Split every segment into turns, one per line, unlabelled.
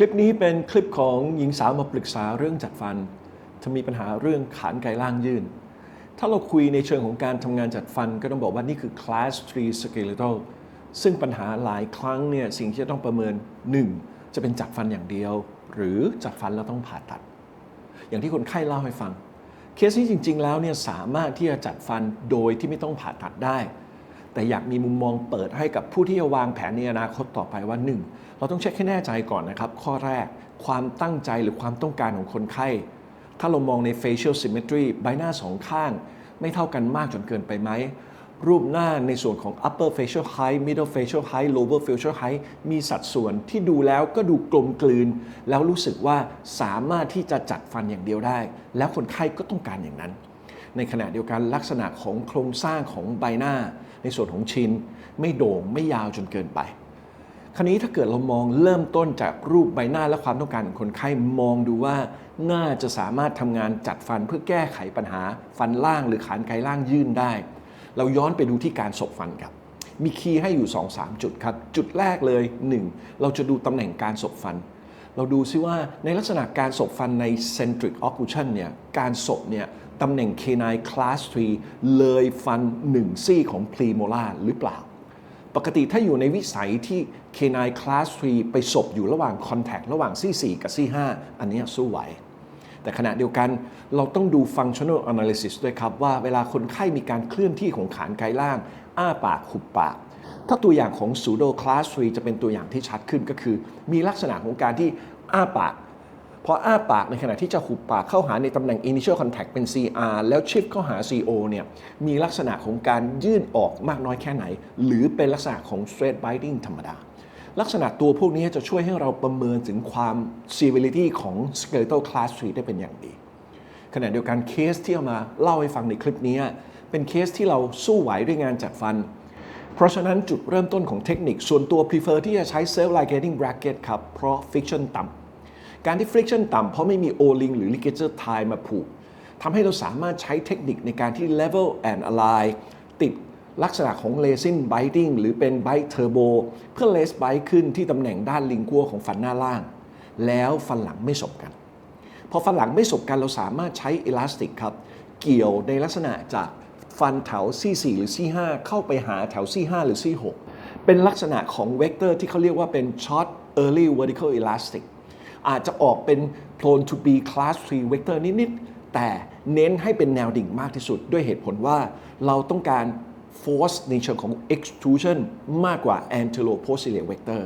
คลิปนี้เป็นคลิปของหญิงสาวมาปรึกษาเรื่องจัดฟันเธอมีปัญหาเรื่องขานไกลล่างยื่น ถ้าเราคุยในเชิงของการทำงานจัดฟันก็ต้องบอกว่านี่คือ class 3 skeletal ซึ่งปัญหาหลายครั้งเนี่ยสิ่งที่จะต้องประเมิน 1. จะเป็นจัดฟันอย่างเดียว หรือจัดฟันแล้วต้องผ่าตัด อย่างที่คนไข้เล่าให้ฟัง เคสนี้จริง ๆ แล้วเนี่ยสามารถที่จะจัดฟันโดยที่ไม่ต้องผ่าตัดได้ แต่อยากมีมุมมองเปิดให้กับผู้ที่จะวางแผนในอนาคตต่อไปว่า 1. เราต้องเช็คให้แน่ใจก่อนนะครับ ข้อแรกความตั้งใจหรือความต้องการของคนไข้ ถ้าเรามองใน facial symmetry ใบหน้าสองข้าง ไม่เท่ากันมากจนเกินไปไหมรูปหน้าในส่วนของ upper facial height middle facial height lower facial height มีสัดส่วนที่ดูแล้วก็ดูกลมกลืน แล้วรู้สึกว่าสามารถที่จะจัดฟันอย่างเดียวได้ แล้วคนไข้ก็ต้องการอย่างนั้น ในขณะเดียวกันลักษณะของโครงสร้างของใบหน้า ในส่วนของชินไม่โด่งไม่ยาวจนเกินไป คราวนี้ถ้าเกิดเรามองเริ่มต้นจากรูปใบหน้าและความต้องการของคนไข้มองดูว่า น่าจะสามารถทำงานจัดฟันเพื่อแก้ไขปัญหาฟันล่างหรือขานไกลล่างยื่นได้ เราย้อนไปดูที่การศบฟันครับมีคีย์ให้อยู่ 2-3 จุดครับ จุดแรกเลย 1. เราจะดูตำแหน่งการศบฟัน เราดูซิว่าในลักษณะการศบฟันใน centric occlusion เนี่ย การศบเนี่ย ตำแหน่ง canine class 3 เลยฟัน 1 ซี่ของ premolar หรือเปล่า ปกติถ้าอยู่ในวิสัยที่ canine class 3 ไปศบอยู่ระหว่าง contact ระหว่างซี่ 4 กับซี่ 5 อันนี้สู้ไหว แต่ขณะเดียวกันเราต้องดู functional analysis ด้วยครับ ว่าเวลาคนไข้มีการเคลื่อนที่ของขานไกลล่าง อ้าปากหุบปากถ้าตัวอย่างของ pseudo class 3 จะเป็นตัวอย่างที่ชัดขึ้นก็คือ มีลักษณะของการที่อ้าปาก พออ้าปากในขณะที่จะหุบปากเข้าหาในตำแหน่ง initial contact เป็น CR แล้วชิฟเข้าหา CO เนี่ยมีลักษณะของการยื่นออกมากน้อยแค่ไหน หรือเป็นลักษณะของ straight biting ธรรมดา ลักษณะตัวพวกนี้จะช่วยให้เราประเมินถึงความ severity ของ skeletal class 3ได้เป็นอย่างดี ขณะเดียวกันเคสที่เอามาเล่าให้ฟังในคลิปนี้เป็นเคสที่เราสู้ไหวด้วยงานจัดฟัน เพราะฉะนั้นจุดเริ่มต้นของเทคนิคส่วนตัว prefer ที่จะใช้ self ligating bracket ครับเพราะ friction ต่ำ การที่ friction ต่ำเพราะไม่มี o-ring หรือ ligature tie มาผูกทำให้เราสามารถใช้เทคนิคในการที่ level and align ติดลักษณะของ resin biting หรือเป็น bite turbo เพื่อ lace bite ขึ้นที่ตำแหน่งด้านลิงกัวของฟันหน้าล่าง แล้วฟันหลังไม่สบกัน พอฟันหลังไม่สบกันเราสามารถใช้อิลาสติกครับ เกี่ยวในลักษณะจากฟันแถวซี่4หรือซี่5เข้าไปหาแถวซี่5หรือซี่6เป็นลักษณะของเวกเตอร์ที่เขาเรียกว่าเป็น short early vertical elastic อาจจะออกเป็น prone to be class 3 vector นิด ๆ แต่เน้นให้เป็นแนวดิ่งมากที่สุด ด้วยเหตุผลว่าเราต้องการ force ในเชิงของ extrusion มากกว่า antero posterior vector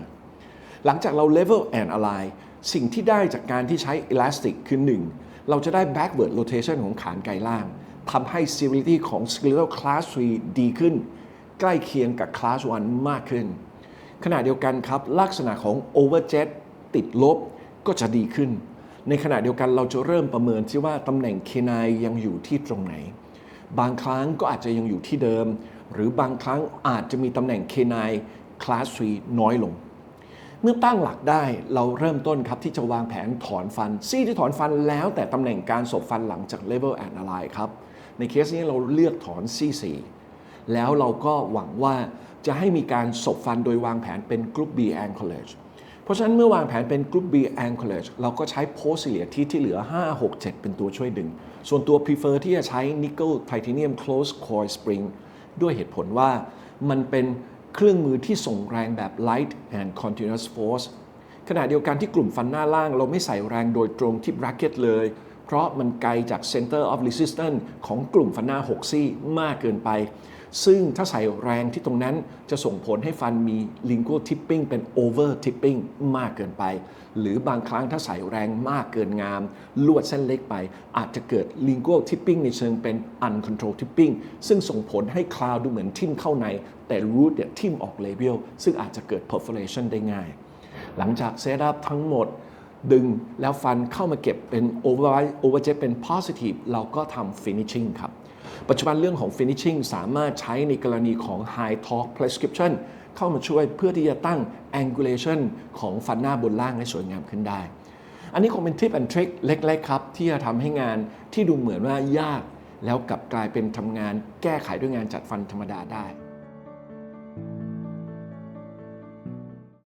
หลังจากเรา level and align สิ่งที่ได้จากการที่ใช้ elastic คือ 1 เราจะได้ backward rotation ของขานไกลล่างทำให้ severity ของ skeletal class 3 ดีขึ้น ใกล้เคียงกับ class 1 มากขึ้น ขณะเดียวกันครับ ลักษณะของ overjet ติดลบ ก็จะดีขึ้น ในขณะเดียวกันเราจะเริ่มประเมินที่ว่าตำแหน่งเคนายยังอยู่ที่ตรงไหน บางครั้งก็อาจจะยังอยู่ที่เดิม หรือบางครั้งอาจจะมีตำแหน่งเคนายคลาส3น้อยลง เมื่อตั้งหลักได้เราเริ่มต้นครับที่จะวางแผนถอนฟัน ซี่ที่ถอนฟันแล้วแต่ตำแหน่งการศบฟันหลังจาก level and align ครับ ในเคสนี้เราเลือกถอนซี่4แล้วเราก็หวังว่าจะให้มีการศบฟันโดยวางแผนเป็น Group B anchorage เพ ราะฉะนั้นเมื่อวางแผนเป็น Group B anchorage เราก็ใช้ posterior ที่ที่เหลือ 5 6 7 เป็นตัวช่วยดึง ส่วนตัว prefer ที่จะใช้ nickel titanium close coil spring ด้วยเหตุผลว่ามันเป็นเครื่องมือที่ส่งแรงแบบ light and continuous force ขณะเดียวกันที่กลุ่มฟันหน้าล่าง เราไม่ใส่แรงโดยตรงที่ bracket เลย เพราะมันไกลจาก center of resistance ของกลุ่มฟันหน้า 6 ซี่มากเกินไป ซึ่งถ้าใส่แรงที่ตรงนั้นจะส่งผลให้ฟันมี lingual tipping เป็น over tipping มากเกินไป หรือบางครั้งถ้าใส่แรงมากเกินงาม ลวดเส้นเล็กไป อาจจะเกิด lingual tipping ในเชิงเป็น uncontrolled tipping ซึ่งส่งผลให้คลาวดูเหมือนทิ่มเข้าใน แต่ root เนี่ยทิ่มออก labial ซึ่งอาจจะเกิด perforation ได้ง่าย หลังจากเซตอัพทั้งหมดดึงแล้วฟันเข้ามาเก็บเป็น over overjet เป็น positive เราก็ทำ finishing ครับ ปัจจุบันเรื่องของ finishing สามารถใช้ในกรณีของ high torque prescription เข้ามาช่วยเพื่อที่จะตั้ง angulation ของฟันหน้าบนล่างให้สวยงามขึ้นได้ อันนี้คงเป็นทิปแอนทริคเล็กๆ ครับ ที่จะทำให้งานที่ดูเหมือนว่ายาก แล้วกลับกลายเป็นทำงานแก้ไขด้วยงานจัดฟันธรรมดาได้